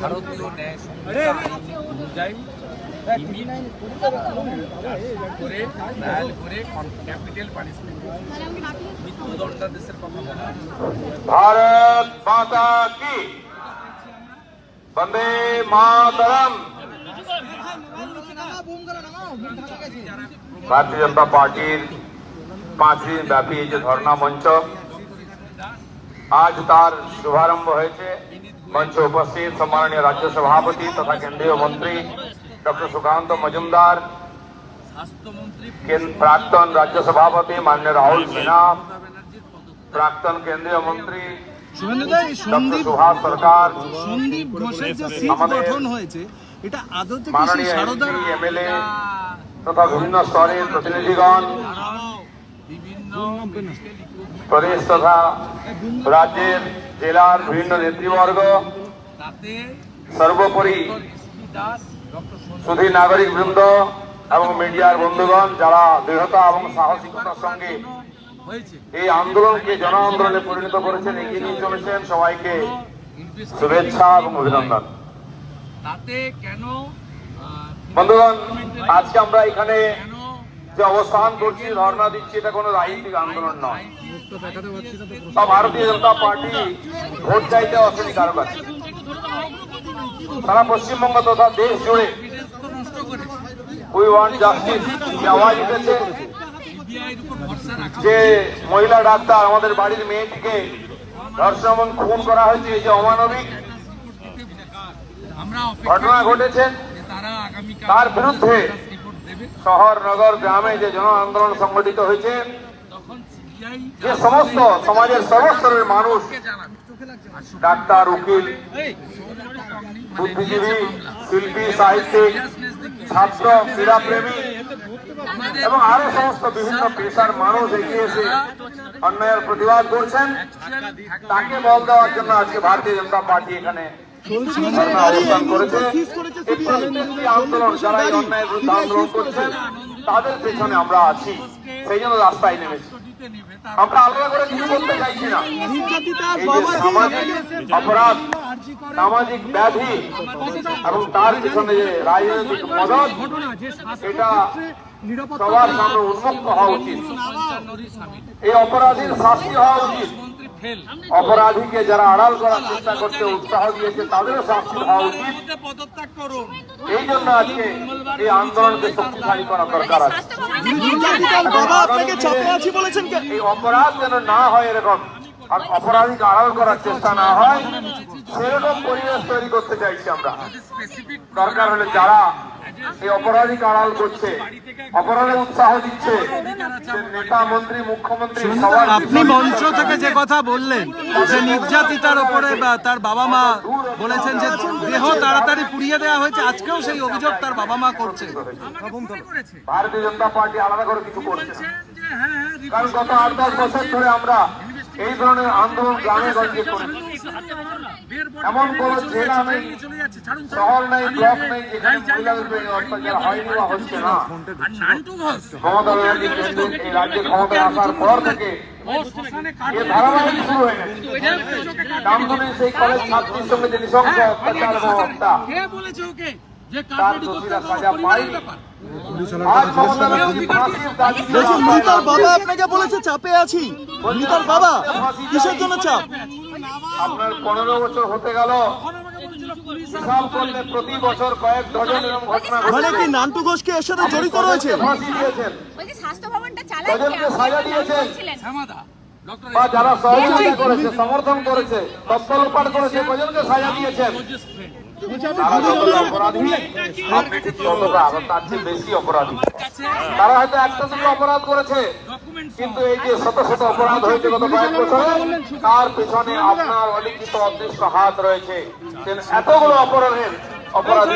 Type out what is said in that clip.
ভারতীয় ন্যায় সংহিতা আইন অনুযায়ী করে ট্রায়াল করে ক্যাপিটাল পানিশমেন্ট মৃত্যুদণ্ডাদেশের কথা বলা হয়। भारत माता की वंदे मातरम ভারতীয় জনতা পার্টির পাঁচ দিন ব্যাপী এই যে ধর্ণা মঞ্চ আজ তার শুভারম্ভ হয়েছে। মঞ্চে উপস্থিত সম্মাননীয় রাজ্য সভাপতি তথা কেন্দ্রীয় মন্ত্রী ডক্টর সুকান্ত মজুমদার প্রাক্তন রাজ্য সভাপতি মাননীয় রাহুল সিনহা প্রাক্তন কেন্দ্রীয় মন্ত্রী সুভাষ সরকার সন্দীপ ঘোষের যে সিট গঠন হয়েছে এটা আদতে কি সারদা এমএলএ তথা বিভিন্ন স্তরের প্রতিনিধিগণ বিভিন্ন প্রদেশ তথা রাজ্যের জেলার বিভিন্ন নেতৃবর্গ সর্বোপরি সুধী নাগরিক বৃন্দ এবং মিডিয়ার বন্ধুগণ যারা দৃঢ়তা এবং সাহসিকতার সঙ্গে এই আন্দোলনকে জন আন্দোলনে পরিণত করেছেন এগিয়ে নিয়ে চলেছেন সবাইকে শুভেচ্ছা এবং অভিনন্দন। বন্ধুগণ আজকে আমরা এখানে যে অবস্থান করছি ধর্ণা দিচ্ছি, এটা কোনো রাজনৈতিক আন্দোলন নয়। বা ভারতীয় জনতা পার্টি ভোট চাইতে অসুবিধা কারও কাছে সারা পশ্চিমবঙ্গ তথা দেশ জুড়ে উই ওয়ান্ট জাস্টিস আওয়াজ উঠেছে যে মহিলা ডাক্তার আমাদের বাড়ির মেয়েটিকে ধর্ষণ এবং খুন করা হয়েছে, এই যে অমানবিক ঘটনা ঘটেছে, তারা বিরুদ্ধে শহর নগর গ্রামে যে জন আন্দোলন সংগঠিত হয়েছে যে সমস্ত সমাজের সর্বস্তরের মানুষ ডাক্তার উকিল বুদ্ধিজীবী শিল্পী সাহিত্যিক ছাত্র ক্রীড়াপ্রেমী এবং আরও সমস্ত বিভিন্ন পেশার মানুষ এগিয়ে এসে অন্যায়ের প্রতিবাদ করছেন। তাকে বল দেওয়ার জন্য আজকে ভারতীয় জনতা পার্টি এখানে আন্দোলন যারা এই অন্যায়ের বিরুদ্ধে আন্দোলন করছেন তাদের পেছনে আমরা আছি। সেই জন্য রাস্তায় নেমেছি। নেবে আমরা আলাদা করে কিছু করতে চাইছি না। সামাজিক অপরাধ সামাজিক ব্যাধি এবং তার পিছনে যে রাজনৈতিক মদত এটা সবার সামনে উন্মুক্ত হওয়া উচিত। এই অপরাধীর শাস্তি হওয়া উচিত। অপরাধীকে যারা আড়াল করার চেষ্টা করতে উৎসাহ দিয়েছে তাদেরও শাস্তি হওয়া উচিত। পদত্যাগ করুন। এই জন্য আজকে এই আন্দোলনকে শক্তিশালী করা দরকার আছে। এই অপরাধ যেন না হয় এরকম। আর অপরাধীকে আড়াল করার চেষ্টা না হয় সেরকম পরিবেশ তৈরি করতে চাইছি আমরা। দরকার হলে যারা এই অপরাধীকে আড়াল করছে অপরাধে উৎসাহ দিচ্ছে নেতা মন্ত্রী মুখ্যমন্ত্রী আপনি মঞ্চ থেকে যে কথা বললেন যে নির্যাতিতার ওপরে বা তার বাবা মা বলেছেন যে দেহ তাড়াতাড়ি পুড়িয়ে দেওয়া হয়েছে আজকেও সেই অভিযোগ তার বাবা মা করছে। ভারতীয় জনতা পার্টি আলাদা করে কিছু করছে হ্যাঁ হ্যাঁ কারণ গত আট দশ বছর ধরে আমরা এই ধরনের আন্দোলন গ্রামে গঞ্জে করেছি এমন কোন জেলা নেই, শহর নেই, ব্লক নেই যেখানে হচ্ছে না। ব্যানার্জি কেন্দ্রে এই রাজ্যে আসার পর থেকে ধারাবাহিক শুরু হয়ে গেছে। সেই কলেজ ছাত্রীর সঙ্গে যে নৃশংস অত্যাচার এবং হত্যা। যে করতে পরিবারের ব্যাপার। মৃতার বাবা আপনাকে বলেছে চাপে আছি। মৃতার বাবা কিসের জন্য চাপ? আপনার পনেরো বছর হতে গেল। প্রতি বছর কয়েক ডজন ঘটনা মানে কি নান্টু ঘোষকে এর সাথে জড়িত রয়েছে? সাজা দিয়েছেন। বা যারা সহযোগিতা করেছে সমর্থন করেছে কজনকে সাজা দিয়েছেন। তারা তার চেয়ে বেশি অপরাধী তারা হয়তো একটা দুটো অপরাধ করেছে কিন্তু এই যে শত শত অপরাধ হয়েছে গত কয়েক বছরে তার পেছনে আপনার অলিখিত অদৃশ্য হাত রয়েছে এতগুলো অপরাধের অপরাধী